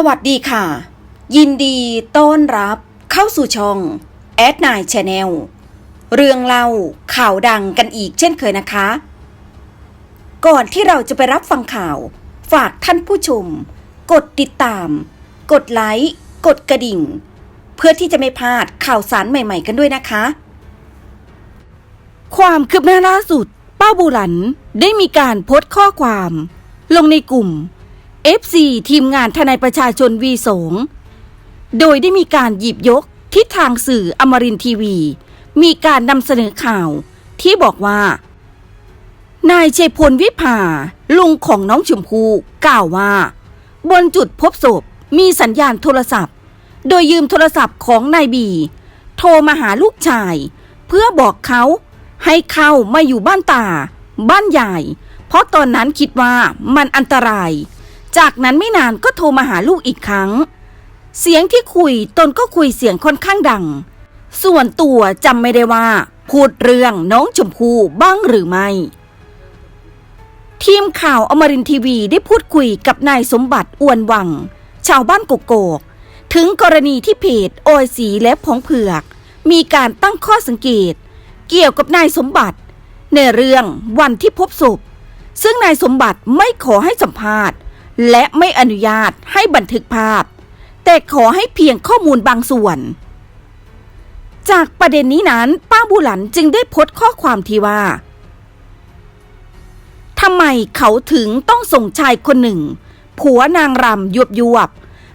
สวัสดีค่ะ ยินดีต้อนรับเข้าสู่ช่องแอดนายชาแนลเรื่องเล่าข่าวดังกันอีกเช่นเคยนะคะ ก่อนที่เราจะไปรับฟังข่าว ฝากท่านผู้ชม กดติดตาม กดไลค์ กดกระดิ่ง เพื่อที่จะไม่พลาดข่าวสารใหม่ๆกันด้วยนะคะ ความคืบหน้าล่าสุด ป้าบูหลันได้มีการโพสต์ข้อความ ลงในกลุ่ม FC ทีมงานทนายประชาชนวีสงโดยได้มีการหยิบยกที่ทางสื่ออมรินทีวี มีการนำเสนอข่าวที่บอกว่า นายชัยพลวิภาลุงของน้องชมพู่กล่าวว่า บนจุดพบศพมีสัญญาณโทรศัพท์ โดยยืมโทรศัพท์ของนายบี โทรมาหาลูกชาย เพื่อบอกเขาให้เข้ามาอยู่บ้านตา บ้านใหญ่ เพราะตอนนั้นคิดว่ามันอันตราย จากนั้นไม่นานก็โทรมาหาลูกอีกครั้ง เสียงที่คุยตนก็คุยเสียงค่อนข้างดัง ส่วนตัวจำไม่ได้ว่า พูดเรื่องน้องชมพู่บ้างหรือไม่ ทีมข่าวอมรินทีวีได้พูดคุยกับนายสมบัติอ้วนวัง ชาวบ้านกกอกถึงกรณีที่เพจโอยสีและผงเผือก มีการตั้งข้อสังเกต เกี่ยวกับนายสมบัติ ในเรื่องวันที่พบศพซึ่งนายสมบัติไม่ขอให้สัมภาษณ์ และไม่อนุญาตให้บันทึกภาพ แต่ขอให้เพียงข้อมูลบางส่วน จากประเด็นนี้นั้น ป้าบุหลันจึงได้พสต์ข้อความที่ว่าทำไมเขาถึงต้องส่งชายคนหนึ่ง ผัวนางรำยวบยวบ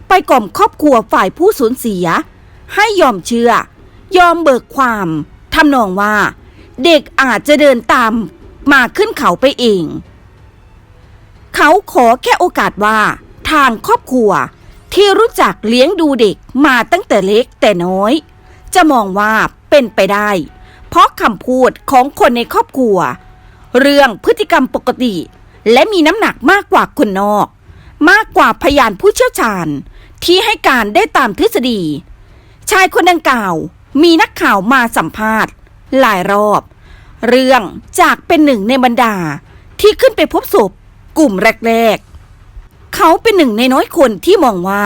ไปกล่อมครอบครัวฝ่ายผู้สูญเสีย ให้ยอมเชื่อ ยอมเบิกความทำนองว่า เด็กอาจจะเดินตามมาขึ้นเขาไปเอง เขาขอแค่โอกาสว่า ทางครอบครัว ที่รู้จักเลี้ยงดูเด็กมาตั้งแต่เล็กแต่น้อย จะมองว่าเป็นไปได้ เพราะคำพูดของคนในครอบครัว เรื่องพฤติกรรมปกติ และมีน้ำหนักมากกว่าคนนอก มากกว่าพยานผู้เชี่ยวชาญ ที่ให้การได้ตามทฤษฎี ชายคนดังกล่าวมีนักข่าวมาสัมภาษณ์ หลายรอบ เรื่องจากเป็นหนึ่งในบรรดาที่ขึ้นไปพบศพ กลุ่มแรกๆ เขาเป็นหนึ่งในน้อยคนที่มองว่า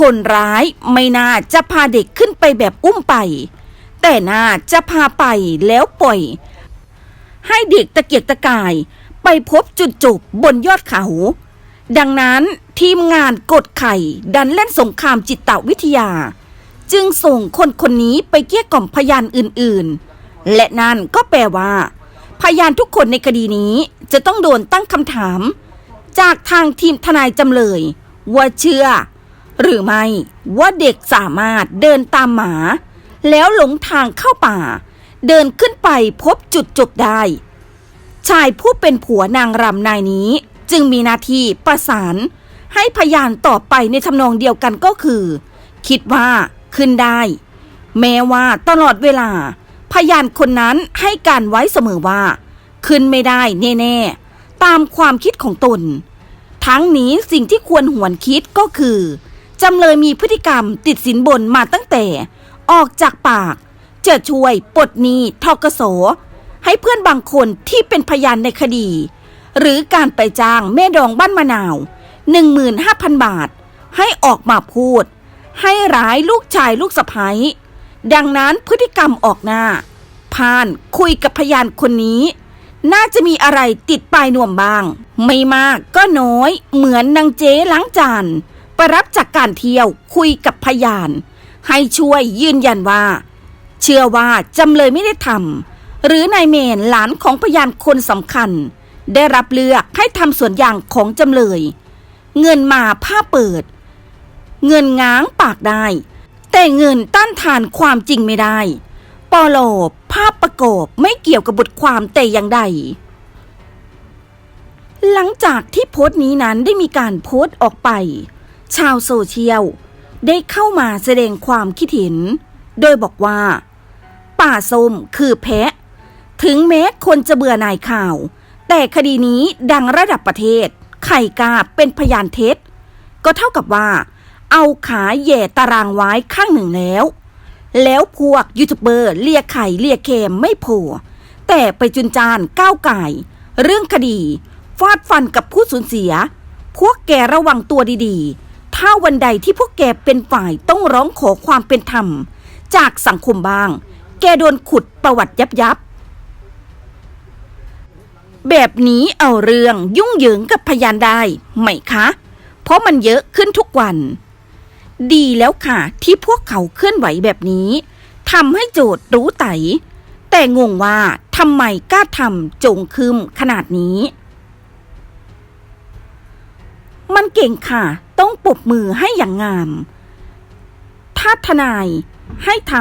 คนร้ายไม่น่าจะพาเด็กขึ้นไปแบบอุ้มไป แต่น่าจะพาไปแล้วปล่อย ให้เด็กตะเกียกตะกายไปพบจุดจบบนยอดเขา ดังนั้นทีมงานกดไข่ดันเล่นสงครามจิตวิทยา จึงส่งคนคนนี้ไปเกลี้ยกล่อมพยานอื่นๆ และนั่นก็แปลว่า พยานทุกคนในคดีนี้จะต้องโดนตั้งคำถาม จากทางทีมทนายจำเลย ว่าเชื่อ หรือไม่ว่าเด็กสามารถเดินตามหมา แล้วหลงทางเข้าป่า เดินขึ้นไปพบจุดจบได้ ชายผู้เป็นผัวนางรำนายนี้ จึงมีหน้าที่ประสาน ให้พยานต่อไปในทำนองเดียวกันก็คือ คิดว่าขึ้นได้ แม้ว่าตลอดเวลา พยานคนนั้นให้การไว้เสมอว่า ขึ้นไม่ได้แน่ๆ ตามความคิดของตน ทั้งนี้สิ่งที่ควรหวนคิดก็คือจำเลยมีพฤติกรรมติดสินบนมาตั้งแต่ ออกจากปากจะช่วยปลดหนี้ทกสให้เพื่อนบางคนที่เป็นพยานในคดี หรือการไปจ้างแม่ดองบ้านมะนาว 15,000 บาท ให้ออกมาพูด ให้ร้ายลูกชายลูกสะพ้ย ดังนั้นพฤติกรรมออกหน้า พานคุยกับพยานคนนี้ น่าจะมีอะไรติดปลายนวมบ้าง ไม่มากก็น้อย เหมือนนางเจ๊ล้างจานไปรับจากการเที่ยวคุยกับพยาน ให้ช่วยยืนยันว่า เชื่อว่าจำเลยไม่ได้ทำหรือนายเมนหลานของพยานคนสำคัญ ได้รับเลือกให้ทำส่วนอย่างของจำเลย เงินมาผ้าเปิด เงินง้างปากได้ แต่เงินต้านทานความจริงไม่ได้ ปอโลภาพประกอบไม่เกี่ยวกับบทความแต่อย่างใด หลังจากที่โพสต์นี้นั้นได้มีการโพสต์ออกไป ชาวโซเชียล ได้เข้ามาแสดงความคิดเห็น โดยบอกว่า ป่าส้มคือแพะ ถึงแม้คนจะเบื่อหน่ายข่าว แต่คดีนี้ดังระดับประเทศ ไข่กาเป็นพยานเท็จ ก็เท่ากับว่า เอาขาแย่ตารางไว้ข้างหนึ่งแล้ว แล้วพวกยูทูบเบอร์เลียไข่เลียเคมไม่โผล่แต่ไปจุนจานก้าวไก่ เรื่องคดี ฟาดฟันกับผู้สูญเสีย พวกแกระวังตัวดีๆ ถ้าวันใดที่พวกแกเป็นฝ่ายต้องร้องขอความเป็นธรรม จากสังคมบ้าง แกโดนขุดประวัติยับยับ แบบนี้เอาเรื่องยุ่งเหยิงกับพยานได้ไหมคะ เพราะมันเยอะขึ้นทุกวัน ดีแล้วค่ะ ที่พวกเขาเคลื่อนไหวแบบนี้ทำให้โจทย์รู้ไต แต่งงว่าทำไมกล้าทำจงคืมขนาดนี้ มันเก่งค่ะ ต้องปบมือให้อย่างงาม ถ้าทนายให้ท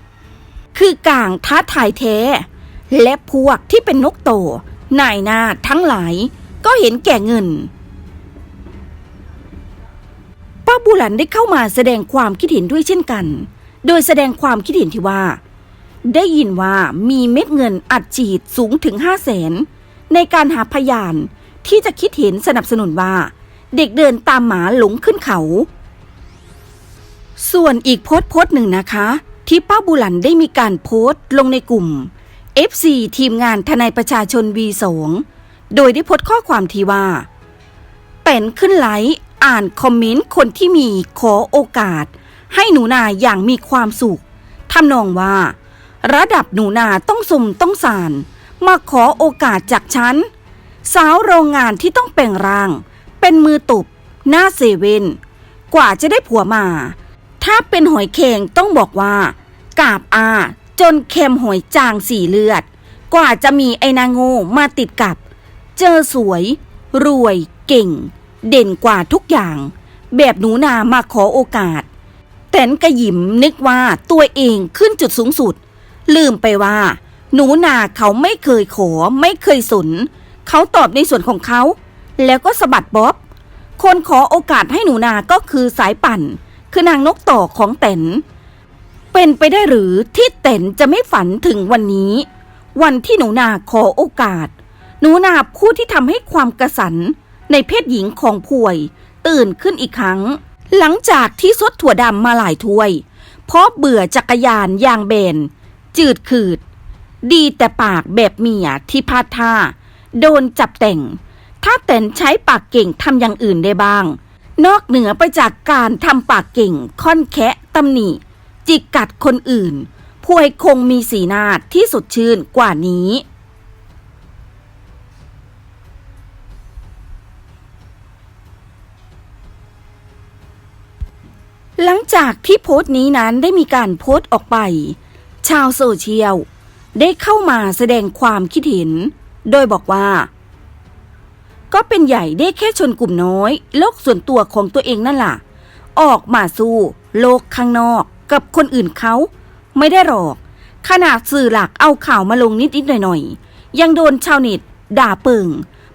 ำคือกลางท้าทายแท้ และพวกที่เป็นนกโตนายหน้าทั้งหลายก็เห็นแก่เงิน ป้าบุหลันได้เข้ามาแสดงความคิดเห็นด้วยเช่นกัน โดยแสดงความคิดเห็นที่ว่า ได้ยินว่ามีเม็ดเงินอัดฉีดสูงถึงห้าแสนในการหาพยานที่จะคิดเห็นสนับสนุนว่า เด็กเดินตามหมาหลงขึ้นเขา ส่วนอีกโพสต์โพสต์หนึ่งนะคะ ที่ป้าบุหลันได้มีการโพสต์ลงในกลุ่ม FC ทีมงานทนายประชาชน V2 โดยได้โพสต์ข้อความที่ว่าแต่นขึ้นไลฟ์ อ่านคอมเมนต์คนที่มีขอโอกาส ให้หนูนาอย่างมีความสุขทำนองว่า ระดับหนูนาต้องสมต้องสาร มาขอโอกาสจากฉัน สาวโรงงานที่ต้องแปลงร่าง เป็นมือตบหน้าเซเว่นกว่าจะได้ผัวมา ถ้าเป็นหอยแครงต้องบอกว่ากาบอาจนเค็มหอยจางสีเลือด กว่าจะมีไอนางโง่มาติดกับ เจอสวย รวยเก่ง เด่นกว่าทุกอย่าง แบบหนูนามาขอโอกาส แตนกระยิมนึกว่าตัวเองขึ้นจุดสูงสุด ลืมไปว่า หนูนาเขาไม่เคยขอไม่เคยสน เขาตอบในส่วนของเขา แล้วก็สะบัดบ๊อบ คนขอโอกาสให้หนูนาก็คือสายปั่น คือนางนกต่อของเต๋นเป็นไปได้หรือที่เต๋นจะไม่ฝันถึงวันนี้ วันที่หนูนาขอโอกาส หนูนาผู้ที่ทำให้ความกระสัน ในเพศหญิงของพวย ตื่นขึ้นอีกครั้ง หลังจากที่ซดถั่วดำมาหลายถ้วย เพราะเบื่อจักรยานยางเบน จืดขืด ดีแต่ปากแบบเมียที่พาดท่า โดนจับแต่ง ถ้าแต่นใช้ปากเก่งทำอย่างอื่นได้บ้าง นอกเหนือไปจากการทำปากเก่งค่อนแคะตำหนิ จิกกัดคนอื่นพวยคงมีสีหน้าที่สดชื่นกว่านี้ หลังจากที่โพสต์นี้นั้นได้มีการโพสต์ออกไป ชาวโซเชียลได้เข้ามาแสดงความคิดเห็น โดยบอกว่า ก็เป็นใหญ่ได้แค่ชนกลุ่มน้อย โลกส่วนตัวของตัวเองนั่นล่ะ ออกมาสู้โลกข้างนอกกับคนอื่นเขา ไม่ได้หรอก ขนาดสื่อหลักเอาข่าวมาลงนิดๆหน่อยๆ ยังโดนชาวเน็ตด่าเปิง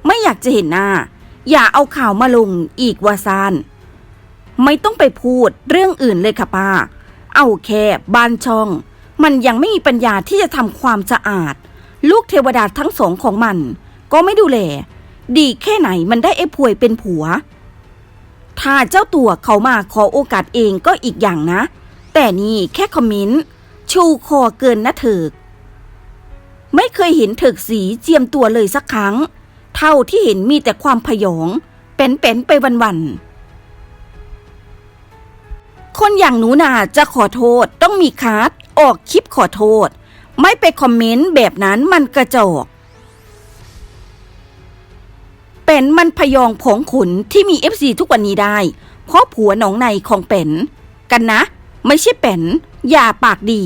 ไม่อยากจะเห็นหน้า อย่าเอาข่าวมาลงอีกวาซาน ไม่ต้องไปพูดเรื่องอื่นเลยค่ะป้า เอาแค่บ้านช่อง มันยังไม่มีปัญญาที่จะทำความสะอาด ลูกเทวดาทั้งสองของมัน ก็ไม่ดูแล ดีแค่ไหนมันได้ไอ้พวยเป็นผัว ถ้าเจ้าตัวเขามาขอโอกาสเองก็อีกอย่างนะ แต่นี่แค่คอมเมนต์ชูคอเกินนะเถิกไม่เคยเห็นเถิกสีเจียมตัวเลยสักครั้ง เท่าที่เห็นมีแต่ความพยอง เป็นๆไปวันๆ คนอย่างหนูนาจะขอโทษต้องมีคาร์ดออกคลิปขอโทษ ไม่ไปคอมเมนต์แบบนั้นมันกระจอกเป็นมันพยองผงขุนที่มีเอฟซีทุกวันนี้ได้ เพราะผัวหนองในของเป็น กันนะ ไม่ใช่เป็นอย่าปากดี